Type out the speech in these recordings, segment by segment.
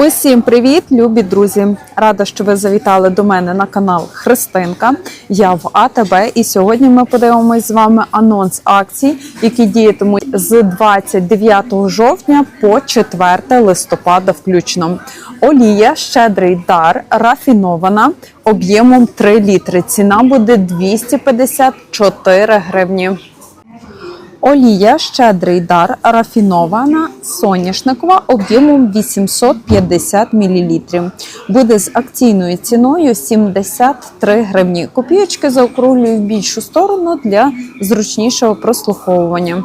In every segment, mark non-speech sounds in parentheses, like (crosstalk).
Усім привіт, любі друзі! Рада, що ви завітали до мене на канал Христинка. Я в АТБ, і сьогодні ми подивимось з вами анонс акцій, які діятимуть з 29 жовтня по 4 листопада, включно. Олія щедрий дар рафінована об'ємом 3 літри. Ціна буде 254 гривні. Олія щедрий дар рафінована соняшникова об'ємом 850 мл. Буде з акційною ціною 73 гривні. Копійочки заокруглюю в більшу сторону для зручнішого прослуховування.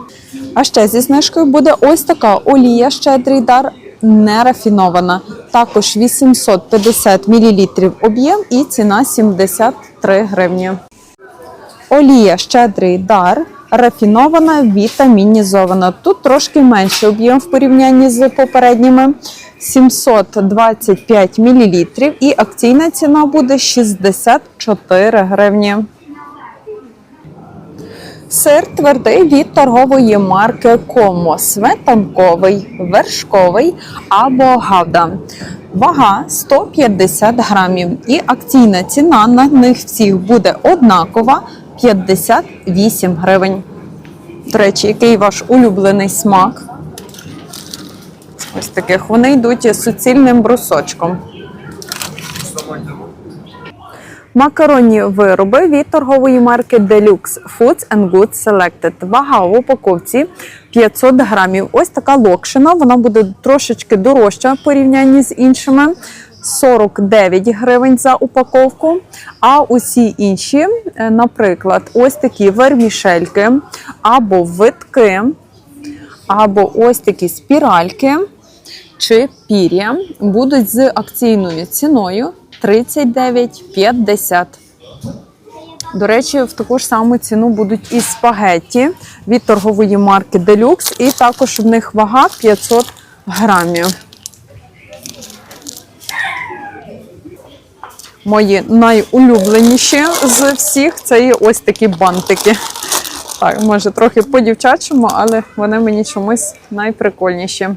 А ще зі знижкою буде ось така олія щедрий дар не рафінована. Також 850 мл об'єм і ціна 73 гривні. Олія щедрий дар. Рафінована, вітамінізована. Тут трошки менший об'єм в порівнянні з попередніми 725 мл. І акційна ціна буде 64 гривні. Сир твердий від торгової марки Комо, сметанковий, вершковий або гавда. Вага 150 грамів. І акційна ціна на них всіх буде однакова 58 гривень. До речі, який ваш улюблений смак? Ось таких вони йдуть суцільним брусочком. Макаронні вироби від торгової марки Deluxe Foods and Goods Selected. Вага в упаковці 500 грамів. Ось така локшина. Вона буде трошечки дорожча в порівнянні з іншими. 49 гривень за упаковку. А усі інші, е, наприклад, ось такі вермішельки або витки, або ось такі спіральки чи пір'я будуть з акційною ціною 39,50. До речі, в таку ж саму ціну будуть і спагетті від торгової марки Deluxe, і також в них вага 500 грамів. Мої найулюбленіші з всіх це є ось такі бантики. Так, може трохи по-дівчачому, але вони мені чомусь найприкольніші.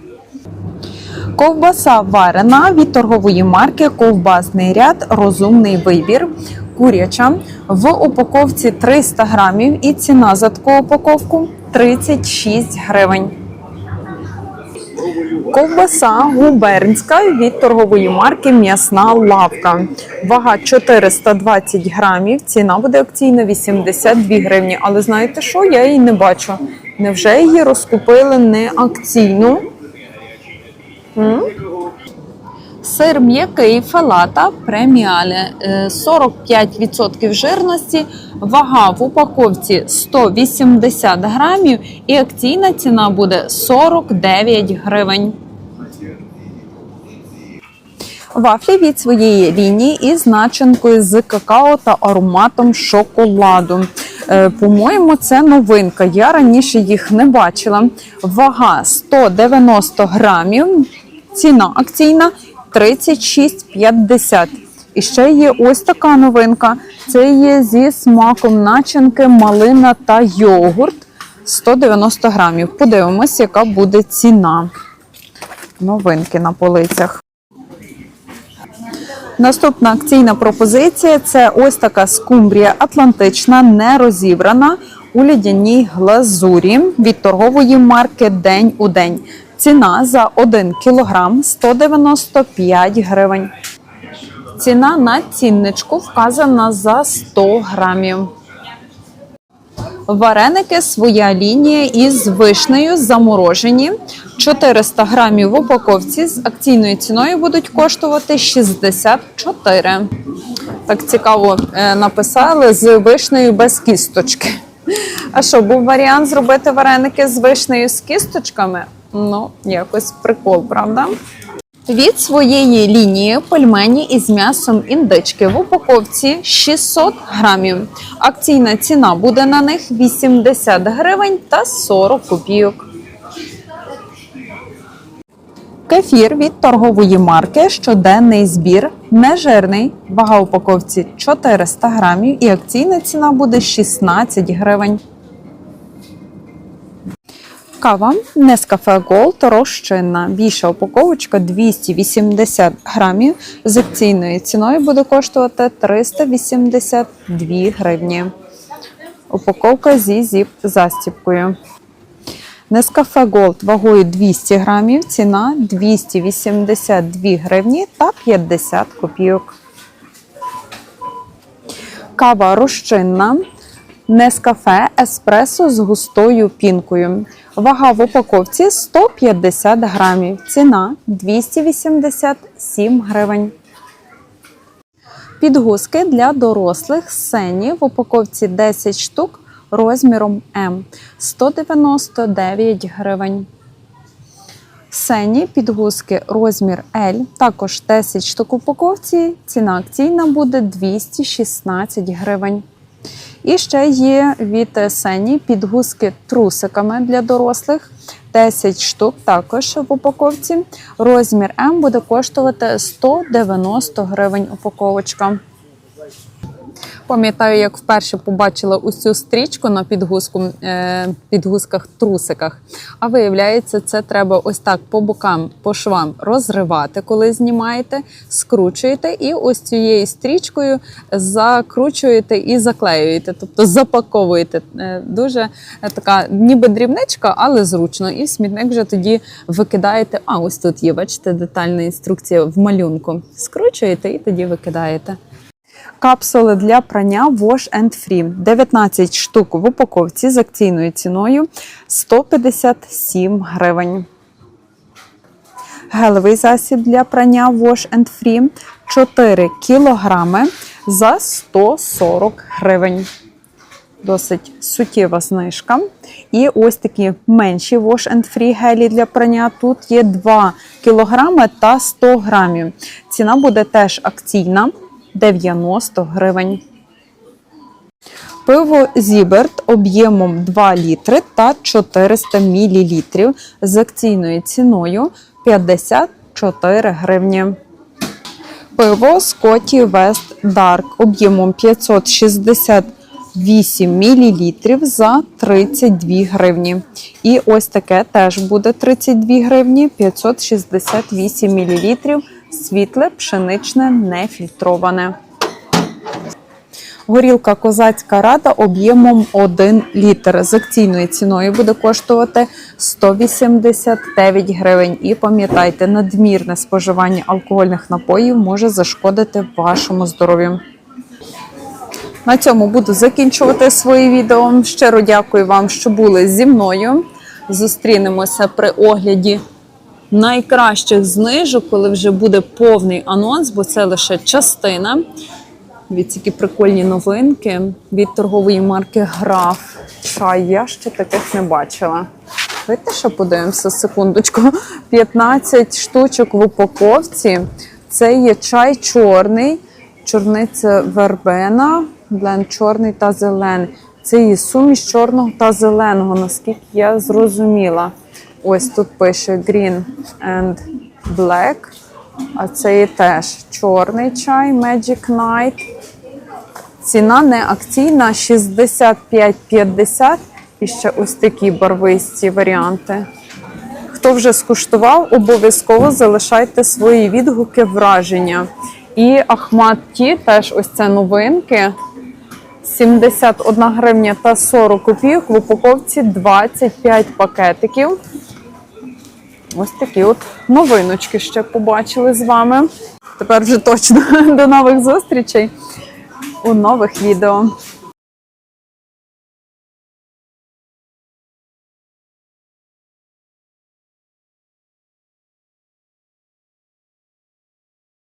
Ковбаса варена від торгової марки Ковбасний ряд Розумний вибір. Куряча в упаковці 300 грамів і ціна за таку упаковку 36 гривень. Ковбаса губернська від торгової марки М'ясна лавка. Вага 420 грамів. Ціна буде акційна 82 гривні. Але знаєте що? Я її не бачу. Невже її розкупили не акційну? М? Сир м'який фалата преміале е, 45% жирності, вага в упаковці 180 грамів і акційна ціна буде 49 гривень. Вафлі від своєї лінії із начинкою з какао та ароматом шоколаду. Е, По-моєму, це новинка. Я раніше їх не бачила. Вага 190 грамів. Ціна акційна 36,50. І ще є ось така новинка. Це є зі смаком начинки, малина та йогурт 190 грамів. Подивимось, яка буде ціна. Новинки на полицях. Наступна акційна пропозиція це ось така скумбрія атлантична, не розібрана у лядяній глазурі від торгової марки День у день. Ціна за 1 кілограм 195 гривень. Ціна на цінничку вказана за 100 грамів. Вареники своя лінія із вишнею заморожені. 400 грамів в упаковці з акційною ціною будуть коштувати 64. Так цікаво е, написали з вишнею без кісточки. А що, був варіант зробити вареники з вишнею з кісточками? Ну, якось прикол, правда? Від своєї лінії пельмені із м'ясом індички в упаковці 600 грамів. Акційна ціна буде на них 80 гривень та 40 копійок. Кефір від торгової марки щоденний збір нежирний. Вага упаковці 400 грамів і акційна ціна буде 16 гривень. Кава Nescafe Gold розчинна. Більша упаковочка 280 грамів. З акційною ціною буде коштувати 382 гривні. Упаковка зі зіп застіпкою. Nescafe Gold вагою 200 грамів, ціна 282 гривні та 50 копійок. Кава розчинна. Нескафе еспресо з густою пінкою. Вага в упаковці 150 грамів. Ціна 287 гривень. Підгузки для дорослих сені в упаковці 10 штук розміром М 199 гривень. Сені підгузки розмір L, також 10 штук упаковці. Ціна акційна буде 216 гривень. І ще є від Сені підгузки трусиками для дорослих. 10 штук також в упаковці. Розмір М буде коштувати 190 гривень упаковочка. Пам'ятаю, як вперше побачила ось стрічку на підгузку, е, підгузках трусиках. А виявляється, це треба ось так по бокам, по швам розривати, коли знімаєте, скручуєте, і ось цією стрічкою закручуєте і заклеюєте, тобто запаковуєте. Е, Дуже е, така, ніби дрібничка, але зручно. І в смітник вже тоді викидаєте. А ось тут є, бачите, детальна інструкція в малюнку. Скручуєте і тоді викидаєте. Капсули для прання Wash and Free. 19 штук в упаковці з акційною ціною 157 гривень. Гелевий засіб для прання Wash and Free 4 кілограми за 140 гривень. Досить суттєва знижка. І ось такі менші Wash and Free гелі для прання. Тут є 2 кілограми та 100 грамів. Ціна буде теж акційна. 90 гривень. Пиво Зіберт об'ємом 2 літри та 400 мл з акційною ціною 54 гривні. Пиво Скотті Вест Дарк об'ємом 568 мл за 32 гривні. І ось таке теж буде 32 гривні 568 мл світле, пшеничне, нефільтроване. Горілка Козацька рада об'ємом 1 літр. З акційною ціною буде коштувати 189 гривень. І пам'ятайте, надмірне споживання алкогольних напоїв може зашкодити вашому здоров'ю. На цьому буду закінчувати своє відео. Щиро дякую вам, що були зі мною. Зустрінемося при огляді найкращих знижок, коли вже буде повний анонс, бо це лише частина. Від які прикольні новинки від торгової марки Граф. Чай, я ще таких не бачила. Давайте ще подивимося секундочку. 15 штучок в упаковці. Це є чай чорний, чорниця вербена, бленд чорний та зелений. Це є суміш чорного та зеленого, наскільки я зрозуміла. Ось тут пише Green and Black. А це є теж чорний чай Magic Night. Ціна не акційна 65,50 і ще ось такі барвисті варіанти. Хто вже скуштував, обов'язково залишайте свої відгуки, враження. І Ахмат Ті теж ось це новинки. 71 гривня та 40 копійок в упаковці 25 пакетиків. Ось такі от новиночки ще побачили з вами. Тепер вже точно (laughs) до нових зустрічей у нових відео.